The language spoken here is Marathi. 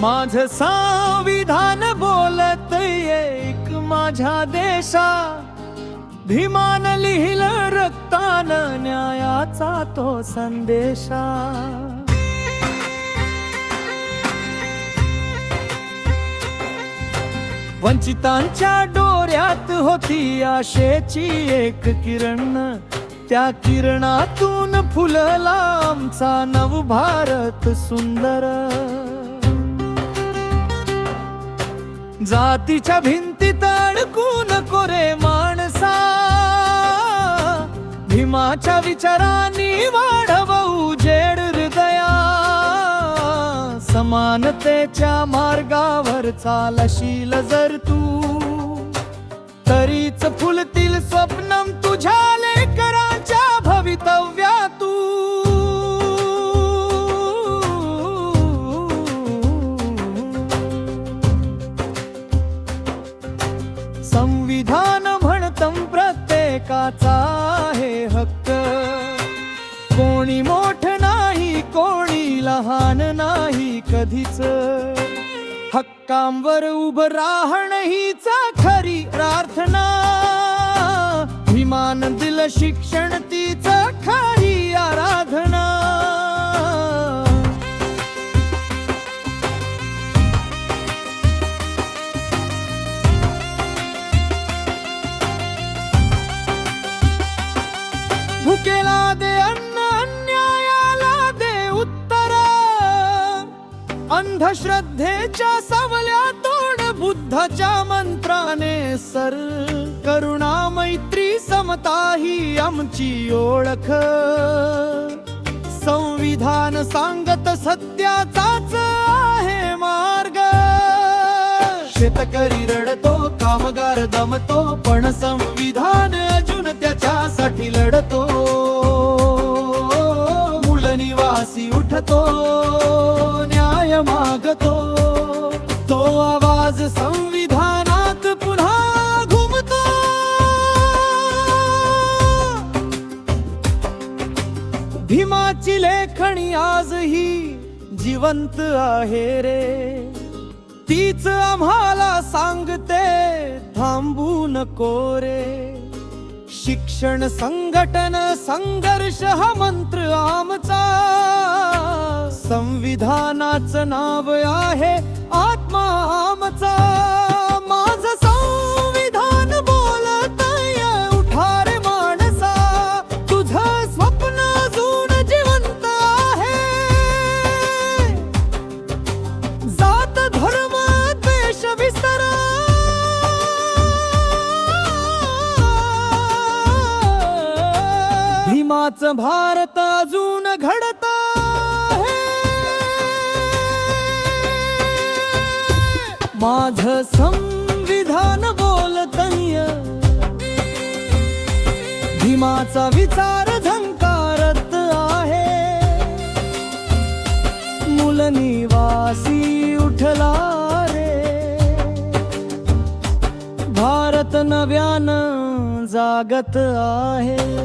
माझ संविधान बोलत एक माझ्या देशा. भीमान लिहिलं रक्तान न्यायाचा तो संदेशा. वंचितांच्या डोऱ्यात होती आशेची एक किरण. त्या किरणातून फुलला आमचा नव भारत सुंदर. जातीच्या भिंतीत अडकून कोरे माणसा. भीमाच्या विचारांनी वाढवू जेड हृदया. समानतेच्या मार्गावर चालशील जर तू. तरीच फुलतील स्वप्नम तुझ्या प्रत्येकाचा आहे हक्क. कोणी मोठ नाही कोणी लहान नाही कधीच. हक्कांवर उभं राहण हीचा खरी प्रार्थना. विमान दिल शिक्षण ती भुकेला दे अन्न अन्यायाला दे उत्तर अंधश्रद्धेच्या सावल्या तोड बुद्धाच्या मंत्राने सर करुणा मैत्री समता ही आमची ओळख संविधान सांगत सत्याचाच आहे मार्ग शेतकरी रडतो कामगार दमतो पण संविधान अजून त्याच्यासाठी लढतो तो आवाज संविधानात पुन्हा घुमतो. भीमाची लेखणी आजही जिवंत आहे रे. तीच आम्हाला सांगते थांबू नको रे. शिक्षण संघटन संघर्ष हा मंत्र आमचा. संविधानाचं नाव आहे आज आमचा माझ संविधान बोलत उठा माणसा तुझं स्वप्न अजून जिवंत आहे. जात धर्म द्वेष विस्तार. भीमाचं भारत अजून घडत माझ संविधान बोलतय. भीमाचा विचार झंकारत आहे. मूल निवासी उठला रे भारत नव्यानं जागत आहे.